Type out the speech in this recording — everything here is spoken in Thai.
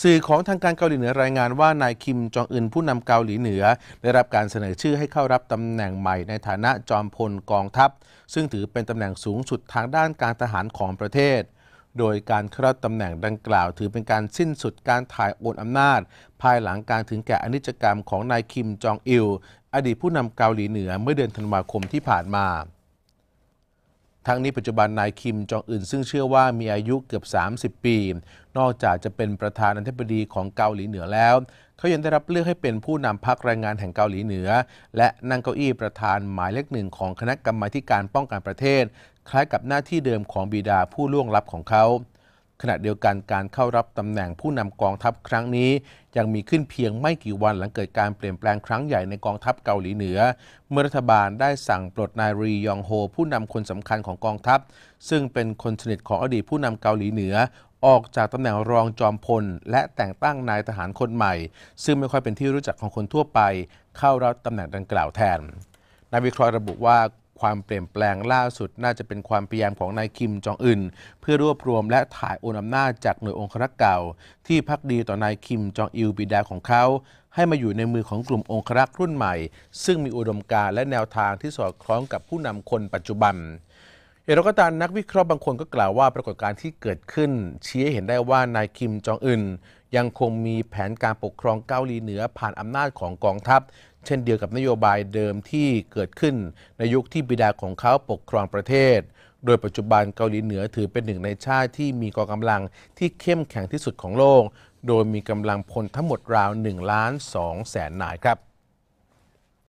สื่อของทางการเกาหลีเหนือรายงานว่านายคิมจองอึนผู้นำเกาหลีเหนือ ได้รับการเสนอชื่อให้เข้ารับตำแหน่งใหม่ในฐานะจอมพลกองทัพ ซึ่งถือเป็นตำแหน่งสูงสุดทางด้านการทหารของประเทศ โดยการเข้ารับตำแหน่งดังกล่าว ถือเป็นการสิ้นสุดการถ่ายโอนอำนาจ ภายหลังการถึงแก่อนิจกรรมของนายคิมจองอิล อดีตผู้นำเกาหลีเหนือเมื่อเดือนธันวาคมที่ผ่านมา ทั้งนี้ปัจจุบันนายคิมจองอึนซึ่งเชื่อว่ามีอายุเกือบ 30 ปี นอกจากจะเป็นประธานาธิบดีของเกาหลีเหนือแล้ว เขายังได้รับเลือกให้เป็นผู้นำพรรคแรงงานแห่งเกาหลีเหนือ และนั่งเก้าอี้ประธานหมายเลขหนึ่งของคณะกรรมาการป้องกันประเทศ คล้ายกับหน้าที่เดิมของบิดาผู้ล่วงลับของเขา ขณะเดียวกันการเข้ารับตำแหน่งผู้นำกองทัพครั้งนี้ ยังมีขึ้นเพียงไม่กี่วันหลังเกิดการเปลี่ยนแปลงครั้งใหญ่ในกองทัพเกาหลีเหนือ เมื่อรัฐบาลได้สั่งปลดนายรียองโฮผู้นำคนสำคัญของกองทัพ ซึ่งเป็นคนสนิทของอดีตผู้นำเกาหลีเหนือออกจากตำแหน่งรองจอมพล และแต่งตั้งนายทหารคนใหม่ ซึ่งไม่ค่อยเป็นที่รู้จักของคนทั่วไป เข้ารับตำแหน่งดังกล่าวแทน นักวิเคราะห์ระบุว่า ความเปลี่ยนแปลงล่าสุดน่าจะเป็นความพยายามของนายคิมจองอึนเพื่อรวบรวมและถ่ายโอนอำนาจจากหน่วยองครักษ์เก่า ที่พักดีต่อนายคิมจองอิลบิดาของเขาให้มาอยู่ในมือของกลุ่มองครักษ์รุ่นใหม่ ซึ่งมีอุดมการณ์และแนวทางที่สอดคล้องกับผู้นำคนปัจจุบันอย่างไรก็ตามนักวิเคราะห์บางคนก็กล่าวว่าปรากฏการณ์ที่เกิดขึ้น ชี้ให้เห็นได้ว่านายคิมจองอึน ยังคงมีแผนการปกครองเกาหลีเหนือผ่านอำนาจของกองทัพ เช่นเดียวกับนโยบายเดิมที่เกิดขึ้นในยุคที่บิดาของเขาปกครองประเทศ โดยปัจจุบันเกาหลีเหนือถือเป็นหนึ่งในชาติที่มีกองกำลังที่เข้มแข็งที่สุดของโลก โดยมีกำลังพลทั้งหมดราว1ล้าน2แสนนายครับ